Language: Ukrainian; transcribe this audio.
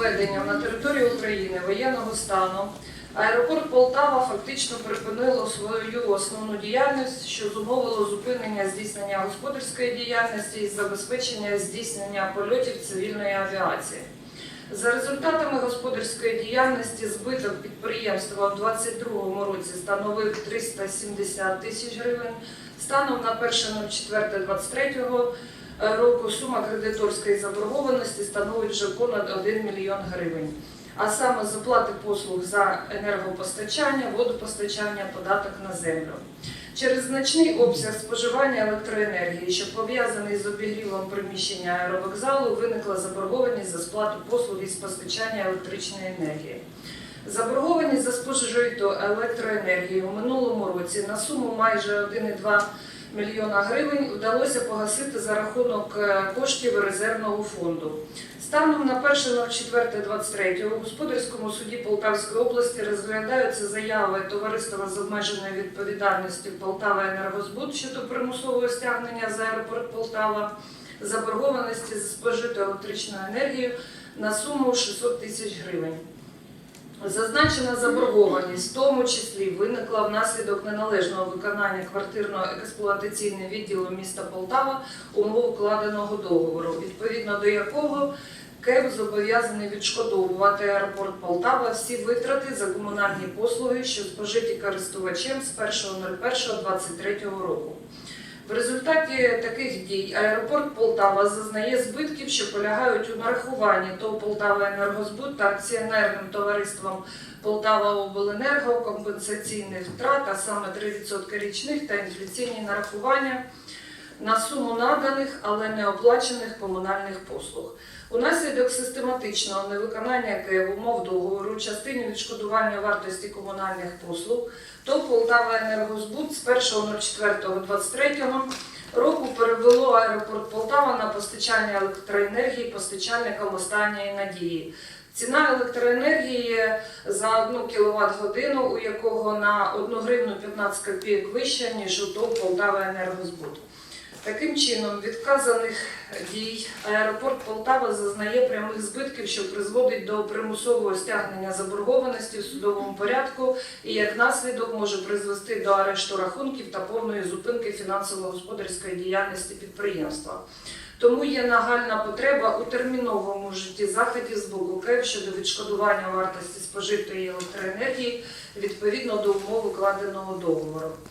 введення на території України воєнного стану аеропорт Полтава фактично припинило свою основну діяльність, що зумовило зупинення здійснення господарської діяльності і забезпечення здійснення польотів цивільної авіації. За результатами господарської діяльності збиток підприємства у 2022 році становив 370 тисяч гривень. Станом на 1.04.23 року сума кредиторської заборгованості становить вже понад 1 мільйон гривень. А саме з оплати послуг за енергопостачання, водопостачання, податок на землю. Через значний обсяг споживання електроенергії, що пов'язаний з обігрівом приміщення аеровокзалу, виникла заборгованість за сплату послуг із постачання електричної енергії. Заборгованість за спожиту електроенергії у минулому році на суму майже 1,2 мільйона гривень вдалося погасити за рахунок е, коштів резервного фонду. Станом на 1.04.23 у господарському суді Полтавської області розглядаються заяви товариства з обмеженою відповідальністю Полтава Енергозбуд щодо примусового стягнення за аеропорт Полтава заборгованості за спожиту електричну енергію на суму 600 тисяч гривень. Зазначена заборгованість в тому числі виникла внаслідок неналежного виконання квартирно-експлуатаційним відділом міста Полтава умов укладеного договору, відповідно до якого КЕВ зобов'язаний відшкодовувати аеропорт Полтава всі витрати за комунальні послуги, що спожиті користувачем з 1.01.23 року. В результаті таких дій аеропорт Полтава зазнає збитків, що полягають у нарахуванні. ТОВ Полтава Енергозбут та акціонерним товариством Полтава Обленерго компенсаційних втрат, а саме 3% річних та інфляційні нарахування на суму наданих, але не оплачених комунальних послуг. Унаслідок систематичного невиконання КЕВ умов договору частині відшкодування вартості комунальних послуг, то Полтава Енергозбуд з 1.04.23 року перевело аеропорт Полтава на постачання електроенергії постачальникам останньої надії. Ціна електроенергії за 1 кВт годину, у якого на 1 гривну 15 копійок вища, ніж у ТОВ Полтава Енергозбуд. Таким чином, від вказаних дій аеропорт Полтава зазнає прямих збитків, що призводить до примусового стягнення заборгованості в судовому порядку і як наслідок може призвести до арешту рахунків та повної зупинки фінансово-господарської діяльності підприємства. Тому є нагальна потреба у терміновому житті заходів з боку КЕВ щодо відшкодування вартості спожитої електроенергії відповідно до умов укладеного договору.